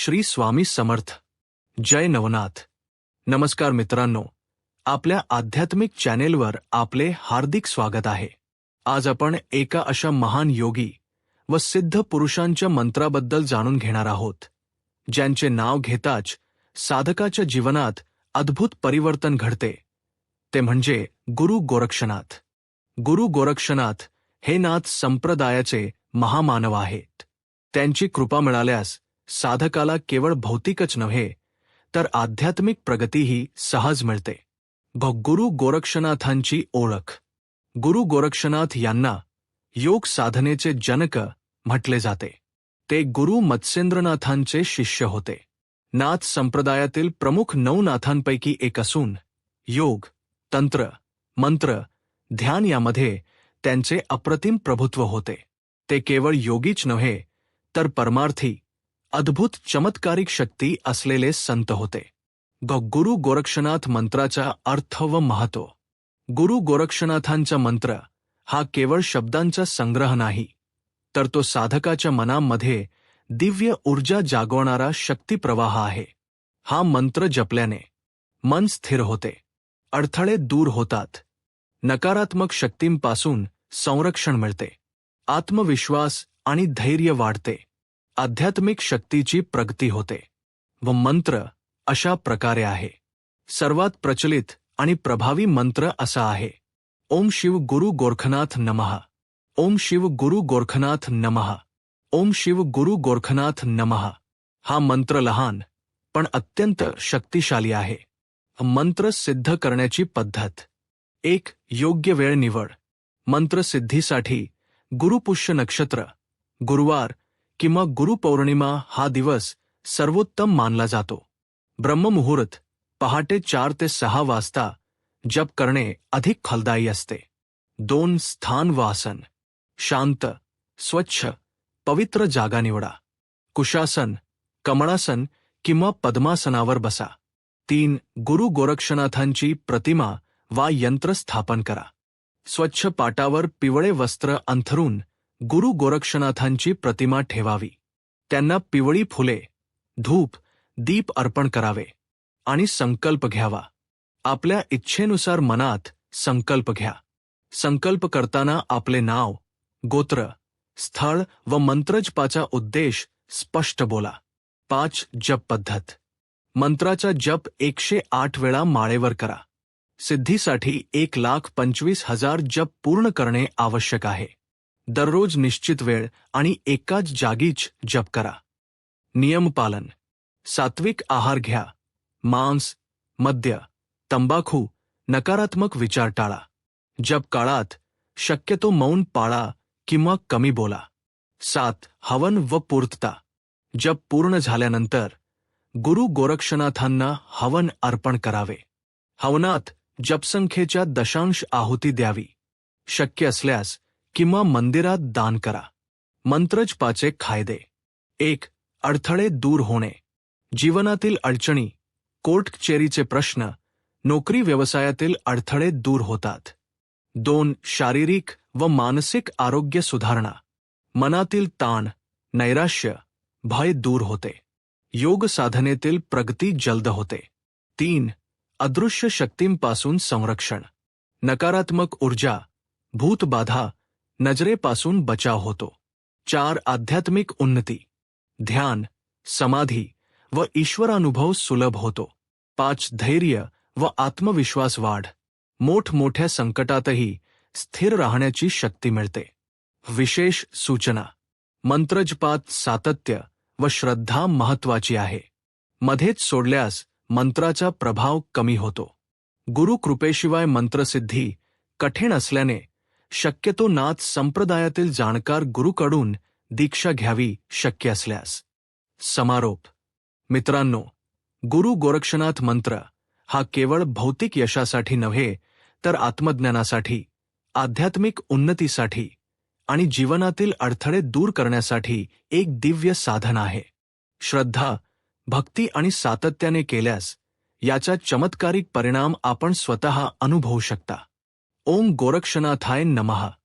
श्री स्वामी समर्थ. जय नवनाथ. नमस्कार मित्रांनो आपल्या आध्यात्मिक चॅनेलवर आपले हार्दिक स्वागत आहे. आज आपण एका अशा महान योगी व सिद्ध पुरुषांच्या मंत्राबद्दल जाणून घेणार आहोत ज्यांचे नाव घेताच साधकाच्या जीवनात अद्भुत परिवर्तन घडते. ते म्हणजे गुरु गोरक्षनाथ. गुरु गोरक्षनाथ हे नाथ संप्रदायाचे महामानव आहेत. त्यांची कृपा मिळाल्यास साधकाला केवळ भौतिकच नव्हे तर आध्यात्मिक प्रगतीही सहज मिळते. ग गुरु गोरक्षनाथांची ओळख. गुरु गोरक्षनाथ यांना योग साधनेचे जनक म्हटले जाते. ते गुरु मत्स्येंद्रनाथांचे शिष्य होते. नाथ संप्रदायातील प्रमुख नऊ नाथांपैकी एक असून योग तंत्र मंत्र ध्यान यामध्ये त्यांचे अप्रतिम प्रभुत्व होते. ते केवळ योगीच नव्हे तर परमार्थी अद्भुत चमत्कारिक शक्ती असलेले संत होते. ग गुरु गोरक्षनाथ मंत्राचा अर्थ व महत्त्व. गुरु गोरक्षनाथांचा मंत्र हा केवळ शब्दांचा संग्रह नाही तर तो साधकाच्या मनामध्ये दिव्य ऊर्जा जागवणारा शक्तीप्रवाह आहे. हा मंत्र जपल्याने मन स्थिर होते अडथळे दूर होतात नकारात्मक शक्तींपासून संरक्षण मिळते आत्मविश्वास आणि धैर्य वाढते. आध्यात्मिक शक्तीची प्रगती होते व मंत्र अशा प्रकारे आहे. सर्वात प्रचलित आणि प्रभावी मंत्र असा आहे. ओम शिव गुरु गोरखनाथ नमः. ओम शिव गुरु गोरखनाथ नमः. ओम शिव गुरु गोरखनाथ नमः. हा मंत्र लहान पण अत्यंत शक्तिशाली आहे. मंत्र सिद्ध करण्याची पद्धत. एक योग्य वेळ निवड. मंत्रसिद्धीसाठी गुरुपुष्य नक्षत्र गुरुवार किंवा गुरुपौर्णिमा हा दिवस सर्वोत्तम मानला जातो. ब्रह्ममुहूर्त पहाटे चार ते सहा वाजता जप करणे अधिक फलदायी असते. दोन स्थान व आसन शांत, स्वच्छ, पवित्र जागा निवडा. कुशासन, कमळासन किंवा पद्मासनावर बसा. तीन, गुरु गोरक्षनाथांची प्रतिमा वा यंत्र स्थापन करा. स्वच्छ पाटावर पिवळे वस्त्र अंथरून गुरु गोरक्षनाथांची प्रतिमा ठेवावी. त्यांना पिवळी फुले धूप दीप अर्पण करावे आणि संकल्प घ्यावा. आपल्या इच्छेनुसार मनात संकल्प घ्या. संकल्प करताना आपले नाव गोत्र स्थळ व मंत्रजपाचा उद्देश स्पष्ट बोला. पाच जप पद्धत. मंत्राचा जप एकशे आठ वेळा माळेवर करा. सिद्धीसाठी एक लाख पंचवीस हजार जप पूर्ण करणे आवश्यक आहे. दररोज निश्चित वेळ आणि एकाच जागीच जप करा. नियम पालन. सात्विक आहार घ्या. मांस मद्य तंबाखू नकारात्मक विचार टाळा. जप काळात शक्यतो मौन पाळा किंवा कमी बोला. सात हवन व पूर्तता. जप पूर्ण झाल्यानंतर गुरु गोरक्षनाथांना हवन अर्पण करावे. हवनात जपसंख्येच्या दशांश आहुती द्यावी. शक्य असल्यास किंवा मंदिरात दान करा. मंत्रजपाचे खायदे. एक अडथळे दूर होणे. जीवनातील अडचणी कोर्टचेरीचे प्रश्न नोकरी व्यवसायातील अडथळे दूर होतात. दोन शारीरिक व मानसिक आरोग्य सुधारणा. मनातील ताण नैराश्य भय दूर होते. योग साधनेतील प्रगती जलद होते. तीन अदृश्य शक्तींपासून संरक्षण. नकारात्मक ऊर्जा भूतबाधा नजरेपासून बचाव होतो. चार आध्यात्मिक उन्नती. ध्यान समाधी व ईश्वरानुभव सुलभ होतो. पाच धैर्य व आत्मविश्वास वाढ. मोठमोठ्या संकटातही स्थिर राहण्याची शक्ती मिळते. विशेष सूचना. मंत्रजपात सातत्य व श्रद्धा महत्वाची आहे. मध्येच सोडल्यास मंत्राचा प्रभाव कमी होतो. गुरुकृपेशिवाय मंत्रसिद्धी कठीण असल्याने शक्यतो नाथ संप्रदायातील जाणकार गुरुकडून दीक्षा घ्यावी शक्य असल्यास. समारोप. मित्रांनो गुरु गोरक्षनाथ मंत्र हा केवळ भौतिक यशासाठी नव्हे तर आत्मज्ञानासाठी आध्यात्मिक उन्नतीसाठी आणि जीवनातील अडथळे दूर करण्यासाठी एक दिव्य साधन आहे. श्रद्धा भक्ती आणि सातत्याने केल्यास याचा चमत्कारिक परिणाम आपण स्वतः अनुभवू शकता. ઓમ ગોરક્ષનાથાય નમઃ.